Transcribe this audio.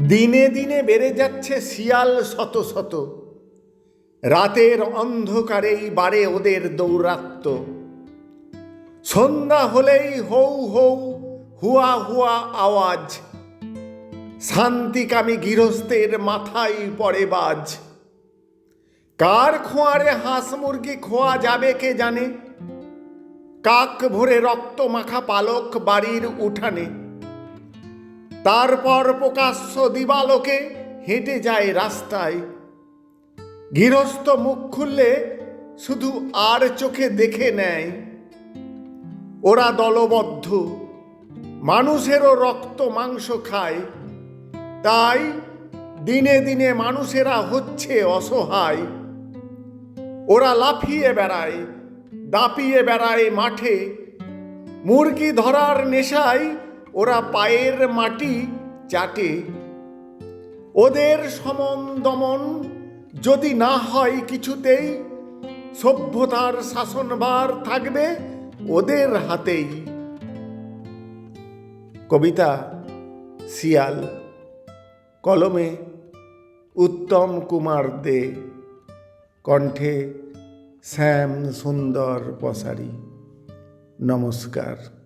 দিনে দিনে বেড়ে যাচ্ছে শিয়াল শত শত। রাতের অন্ধকারেই বাড়ে ওদের দৌরাত্ম। সন্ধ্যা হলেই হৌ হৌ হুয়া হুয়া আওয়াজ। শান্তিকামী গৃহস্থের মাথায় পড়ে বাজ। কার খোঁয়ারে হাঁস মুরগি খোয়া যাবে কে জানে? কাক ভরে রক্ত মাখা পালক বাড়ির উঠানে। তারপর প্রকাশ্য দিবালোকে হেঁটে যায় রাস্তায়। গৃহস্থ মুখ খুললে শুধু আর চোখে দেখে নেয়। ওরা দলবদ্ধ, মানুষেরও রক্ত মাংস খায়। তাই দিনে দিনে মানুষেরা হচ্ছে অসহায়। ওরা লাফিয়ে বেড়ায়, দাপিয়ে বেড়ায় মাঠে। মুরগি ধরার নেশায় ওরা পায়ের মাটি চাটে। ওদের সমন দমন যদি না হয় কিছুতেই, সভ্যতার শাসনভার থাকবে ওদের হাতেই। কবিতা, শিয়াল, কলমে, উত্তম কুমার দে, কণ্ঠে, শ্যাম সুন্দর পসারি। নমস্কার।